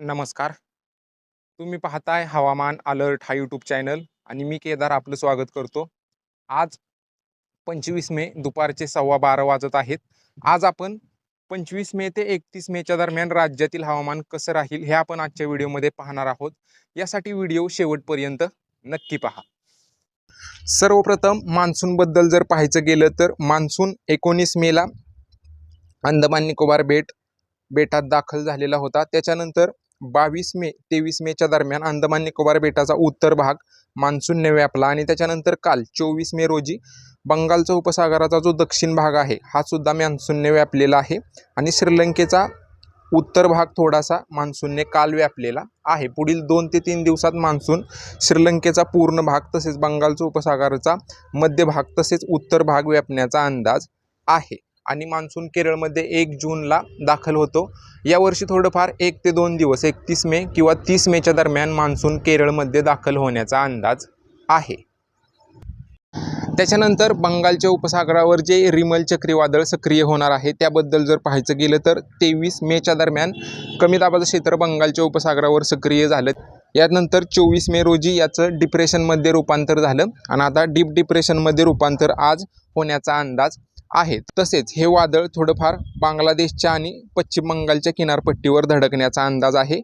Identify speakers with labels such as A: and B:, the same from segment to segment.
A: नमस्कार. तुम्ही पाहताय हवामान अलर्ट हा यूट्यूब चॅनल आणि मी केदार आपलं स्वागत करतो. आज पंचवीस मे दुपारचे सव्वा बारा वाजत आहेत. आज आपण पंचवीस मे ते एकतीस मेच्या दरम्यान राज्यातील हवामान कसं राहील हे आपण आजच्या व्हिडिओमध्ये पाहणार आहोत. यासाठी व्हिडिओ शेवटपर्यंत नक्की पहा. सर्वप्रथम मान्सूनबद्दल जर पाहायचं गेलं तर मान्सून एकोणीस मेला अंदमान निकोबार बेट बेटात दाखल झालेला होता. त्याच्यानंतर बावीस मे तेवीस मेच्या दरम्यान अंदमान निकोबार बेटाचा उत्तर भाग मान्सूनने व्यापला आणि त्याच्यानंतर काल चोवीस मे रोजी बंगालचा उपसागराचा जो दक्षिण भाग आहे हा सुद्धा मान्सूनने व्यापलेला आहे. आणि श्रीलंकेचा उत्तर भाग थोडासा मान्सूनने काल व्यापलेला आहे. पुढील दोन ते तीन दिवसात मान्सून श्रीलंकेचा पूर्ण भाग तसेच बंगालचा उपसागराचा मध्य भाग तसेच उत्तर भाग व्यापण्याचा अंदाज आहे. आणि मान्सून केरळमध्ये एक जूनला दाखल होतो. यावर्षी थोडंफार एक ते दोन दिवस एकतीस मे किंवा तीस मेच्या दरम्यान मान्सून केरळमध्ये दाखल होण्याचा अंदाज आहे. त्याच्यानंतर बंगालच्या उपसागरावर जे रिमल चक्रीवादळ सक्रिय होणार आहे त्याबद्दल जर पाहायचं गेलं तर तेवीस मेच्या दरम्यान कमी दाबाचं क्षेत्र बंगालच्या उपसागरावर सक्रिय झालं. यानंतर चोवीस मे रोजी याचं डिप्रेशनमध्ये रूपांतर झालं. आणि आता डीप डिप्रेशनमध्ये रूपांतर आज होण्याचा अंदाज आहेत. तसेच हे वादळ थोडंफार बांगलादेशच्या आणि पश्चिम बंगालच्या किनारपट्टीवर धडकण्याचा अंदाज आहे.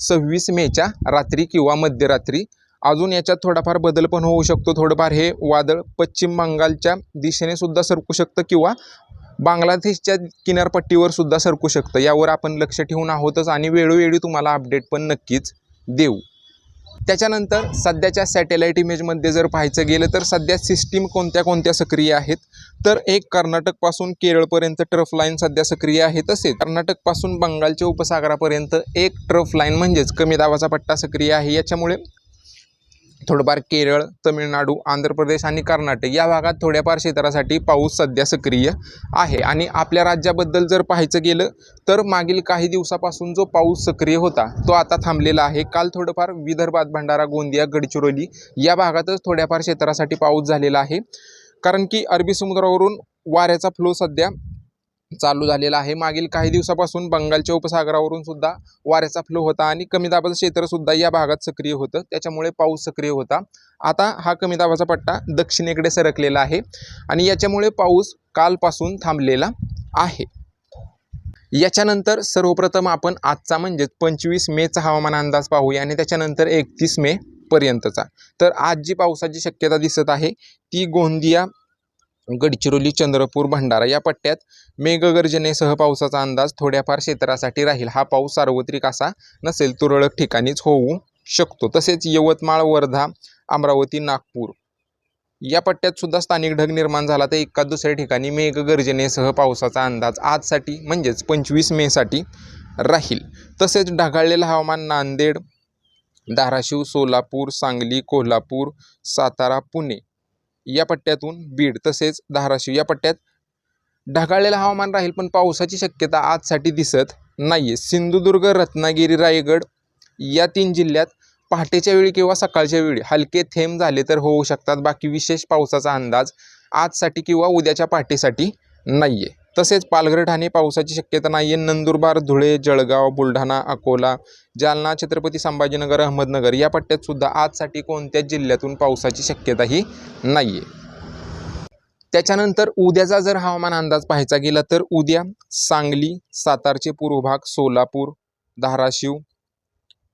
A: सव्वीस मेच्या रात्री किंवा मध्यरात्री अजून याच्यात थोडाफार बदल पण होऊ शकतो. थोडंफार हे वादळ पश्चिम बंगालच्या दिशेने सुद्धा सरकू शकतं किंवा बांगलादेशच्या किनारपट्टीवर सुद्धा सरकू शकतं. यावर आपण लक्ष ठेवून आहोतच आणि वेळोवेळी तुम्हाला अपडेट पण नक्कीच देऊ. त्याच्यानंतर सध्याच्या सॅटेलाईट इमेजमध्ये जर पाहायचं गेलं तर सध्या सिस्टीम कोणत्या कोणत्या सक्रिय आहेत? तर एक कर्नाटकपासून केरळपर्यंत ट्रफ लाईन सध्या सक्रिय आहे तसेच कर्नाटकपासून बंगालच्या उपसागरापर्यंत एक ट्रफ लाईन म्हणजेच कमी दाबाचा पट्टा सक्रिय आहे. याच्यामुळे थोडंफार केरळ तमिळनाडू आंध्र प्रदेश आणि कर्नाटक या भागात थोड्याफार क्षेत्रासाठी पाऊस सध्या सक्रिय आहे. आणि आपल्या राज्याबद्दल जर पाहायचं गेलं तर मागील काही दिवसापासून जो पाऊस सक्रिय होता तो आता थांबलेला आहे. काल थोडंफार विदर्भात भंडारा गोंदिया गडचिरोली या भागातच थोड्याफार क्षेत्रासाठी पाऊस झालेला आहे. कारण की अरबी समुद्रावरून वाऱ्याचा फ्लो सध्या चालू झालेला आहे. मागील काही दिवसापासून बंगालच्या उपसागरावरून सुद्धा वाऱ्याचा फ्लो होता आणि कमी दाबाचं क्षेत्रसुद्धा या भागात सक्रिय होतं. त्याच्यामुळे पाऊस सक्रिय होता. आता हा कमी दाबाचा पट्टा दक्षिणेकडे सरकलेला आहे आणि याच्यामुळे पाऊस कालपासून थांबलेला आहे. याच्यानंतर सर्वप्रथम आपण आजचा म्हणजेच पंचवीस मेचा हवामान अंदाज पाहूया आणि त्याच्यानंतर एकतीस मे पर्यंतचा. तर आज जी पावसाची शक्यता दिसत आहे ती गोंदिया गडचिरोली चंद्रपूर भंडारा या पट्ट्यात मेघगर्जनेसह पावसाचा अंदाज थोड्याफार क्षेत्रासाठी राहील. हा पाऊस सार्वत्रिक असा नसेल तुरळक ठिकाणीच होऊ शकतो. तसेच यवतमाळ वर्धा अमरावती नागपूर या पट्ट्यात सुद्धा स्थानिक ढग निर्माण झाला तर एका दुसऱ्या ठिकाणी मेघगर्जनेसह पावसाचा अंदाज आजसाठी म्हणजेच पंचवीस मेसाठी राहील. तसेच ढगाळलेलं हवामान नांदेड धाराशिव सोलापूर सांगली कोल्हापूर सातारा पुणे या पट्ट्यातून बीड तसेच धाराशिव या पट्ट्यात ढगाळलेलं हवामान राहील पण पावसाची शक्यता आजसाठी दिसत नाही आहे सिंधुदुर्ग रत्नागिरी रायगड या तीन जिल्ह्यात पहाटेच्या वेळी किंवा सकाळच्या वेळी हलके थेंब झाले तर होऊ शकतात. बाकी विशेष पावसाचा अंदाज आजसाठी किंवा उद्याच्या पहाटेसाठी नाही आहे तसेच पालघर ठाणे पावसाची शक्यता नाही आहे नंदुरबार धुळे जळगाव बुलढाणा अकोला जालना छत्रपती संभाजीनगर अहमदनगर या पट्ट्यात सुद्धा आजसाठी कोणत्याच जिल्ह्यातून पावसाची शक्यताही नाही आहे त्याच्यानंतर उद्याचा जर हवामान अंदाज पाहायचा गेला तर उद्या सांगली सातारचे पूर्व भाग सोलापूर धाराशिव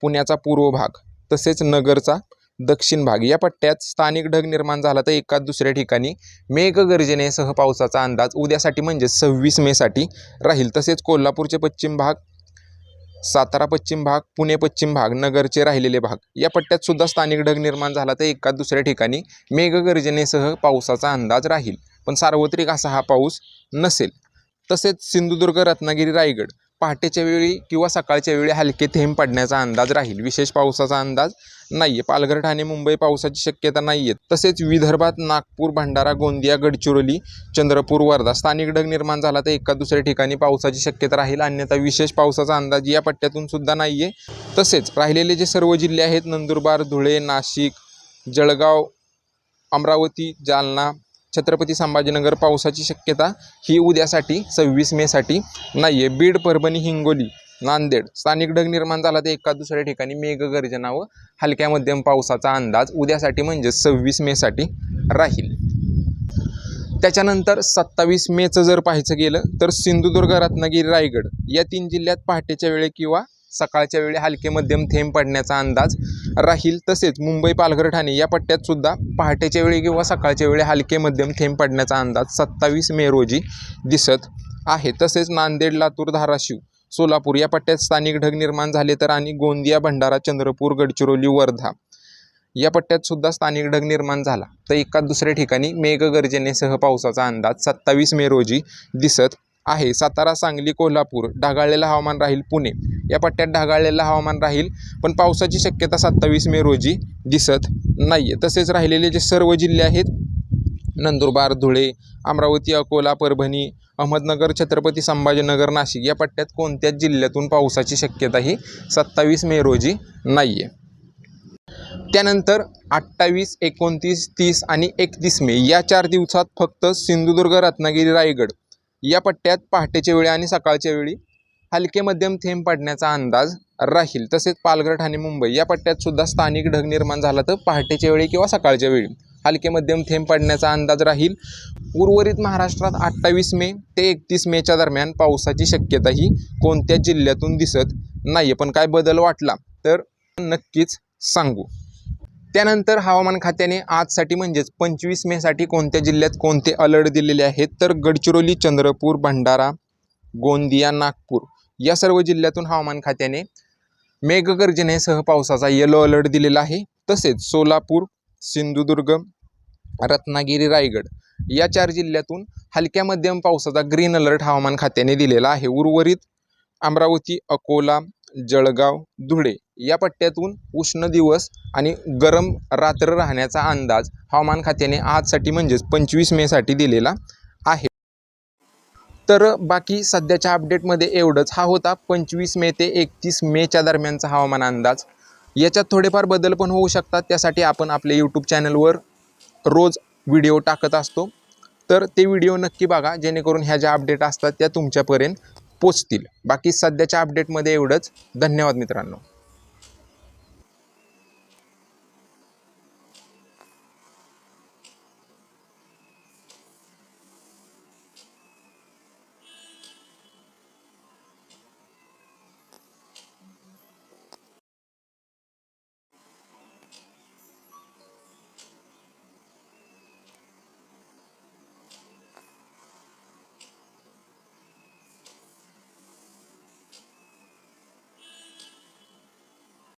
A: पुण्याचा पूर्व भाग तसेच नगरचा दक्षिण भाग. या पट्ट्यात स्थानिक ढग निर्माण झाला तर एका दुसऱ्या ठिकाणी मेघगर्जनेसह पावसाचा अंदाज उद्यासाठी म्हणजे सव्वीस मेसाठी राहील. तसेच कोल्हापूरचे पश्चिम भाग सातारा पश्चिम भाग पुणे पश्चिम भाग नगरचे राहिलेले भाग. या पट्ट्यात सुद्धा स्थानिक ढग निर्माण झाला तर एका दुसऱ्या ठिकाणी मेघगर्जनेसह पावसाचा अंदाज राहील. पण सार्वत्रिक असा हा पाऊस नसेल. तसेच सिंधुदुर्ग रत्नागिरी रायगड पहाटेच्या वेळी किंवा सकाळच्या वेळी हलके थेंब पडण्याचा अंदाज राहील. विशेष पावसाचा अंदाज नाही आहे पालघर ठाणे मुंबई पावसाची शक्यता नाही आहे तसेच विदर्भात नागपूर भंडारा गोंदिया गडचिरोली चंद्रपूर वर्धा स्थानिक ढग निर्माण झाला तर एका दुसऱ्या ठिकाणी पावसाची शक्यता राहील. अन्यथा विशेष पावसाचा अंदाज या पट्ट्यातून सुद्धा नाही आहे तसेच राहिलेले जे सर्व जिल्हे आहेत नंदुरबार धुळे नाशिक जळगाव अमरावती जालना छत्रपती संभाजीनगर पावसाची शक्यता ही उद्यासाठी सव्वीस मेसाठी नाही आहे बीड परभणी हिंगोली नांदेड स्थानिक ढग निर्माण झाला तर एका दुसऱ्या ठिकाणी मेघगर्जना व हलक्या मध्यम पावसाचा अंदाज उद्यासाठी म्हणजे सव्वीस मेसाठी राहील. त्याच्यानंतर सत्तावीस मेचं जर पाहायचं गेलं तर सिंधुदुर्ग रत्नागिरी रायगड या तीन जिल्ह्यात पहाटेच्या वेळी किंवा सकाळच्या वेळी हलके मध्यम थेंब पडण्याचा अंदाज राहील तसेच मुंबई पालघर ठाणे या पट्ट्यात सुद्धा पहाटेच्या वेळी किंवा सकाळच्या वेळी हलके मध्यम थेंब पडण्याचा अंदाज सत्तावीस मे रोजी दिसत आहे. तसेच नांदेड लातूर धाराशिव सोलापूर या पट्ट्यात स्थानिक ढग निर्माण झाले तर आणि गोंदिया भंडारा चंद्रपूर गडचिरोली वर्धा या पट्ट्यात सुद्धा स्थानिक ढग निर्माण झाला. तर एका दुसऱ्या ठिकाणी मेघगर्जनेसह पावसाचा अंदाज सत्तावीस मे रोजी दिसत आहे. सातारा सांगली कोल्हापूर ढगाळलेलं हवामान राहील. पुणे या पट्ट्यात ढगाळलेलं हवामान राहील. पण पावसाची शक्यता सत्तावीस मे रोजी दिसत नाही आहे तसेच राहिलेले जे सर्व जिल्हे आहेत नंदुरबार धुळे अमरावती अकोला परभणी अहमदनगर छत्रपती संभाजीनगर नाशिक या पट्ट्यात कोणत्याच जिल्ह्यातून पावसाची शक्यता ही सत्तावीस मे रोजी नाही आहे त्यानंतर अठ्ठावीस एकोणतीस तीस आणि एकतीस मे या चार दिवसात फक्त सिंधुदुर्ग रत्नागिरी रायगड या पट्ट्यात पहाटेच्या वेळी आणि सकाळच्या वेळी हलके मध्यम थेंब पडण्याचा अंदाज राहील. तसेच पालघर ठाणे मुंबई या पट्ट्यात सुद्धा स्थानिक ढग निर्माण झाला तर पहाटेच्या वेळी किंवा सकाळच्या वेळी हलके मध्यम थेंब पडण्याचा अंदाज राहील. उर्वरित महाराष्ट्रात अठ्ठावीस मे ते एकतीस मेच्या दरम्यान पावसाची शक्यता ही कोणत्या जिल्ह्यातून दिसत नाही पण काय बदल वाटला तर नक्कीच सांगू. त्यानंतर हवामान खात्याने आजसाठी म्हणजेच पंचवीस मेसाठी कोणत्या जिल्ह्यात कोणते अलर्ट दिलेले आहेत? तर गडचिरोली चंद्रपूर भंडारा गोंदिया नागपूर या सर्व जिल्ह्यातून हवामान खात्याने मेघगर्जनेसह पावसाचा येलो अलर्ट दिलेला आहे. तसेच सोलापूर सिंधुदुर्ग रत्नागिरी रायगड या चार जिल्ह्यातून हलक्या मध्यम पावसाचा ग्रीन अलर्ट हवामान खात्याने दिलेला आहे. उर्वरित अमरावती अकोला जळगाव धुळे या पट्ट्यातून उष्ण दिवस आणि गरम रात्र राहण्याचा अंदाज हवामान खात्याने आजसाठी म्हणजेच पंचवीस मेसाठी दिलेला आहे. तर बाकी सध्याच्या अपडेटमध्ये एवढंच. हा होता पंचवीस मे ते एकतीस मेच्या दरम्यानचा हवामान अंदाज. याच्यात थोडेफार बदल पण होऊ शकतात. त्यासाठी आपण आपल्या यूट्यूब चॅनलवर रोज व्हिडिओ टाकत असतो. तर ते व्हिडिओ नक्की बघा. जेणेकरून ह्या ज्या अपडेट असतात त्या तुमच्यापर्यंत पोचतील. बाकी सध्याच्या अपडेटमध्ये एवढंच. धन्यवाद मित्रांनो.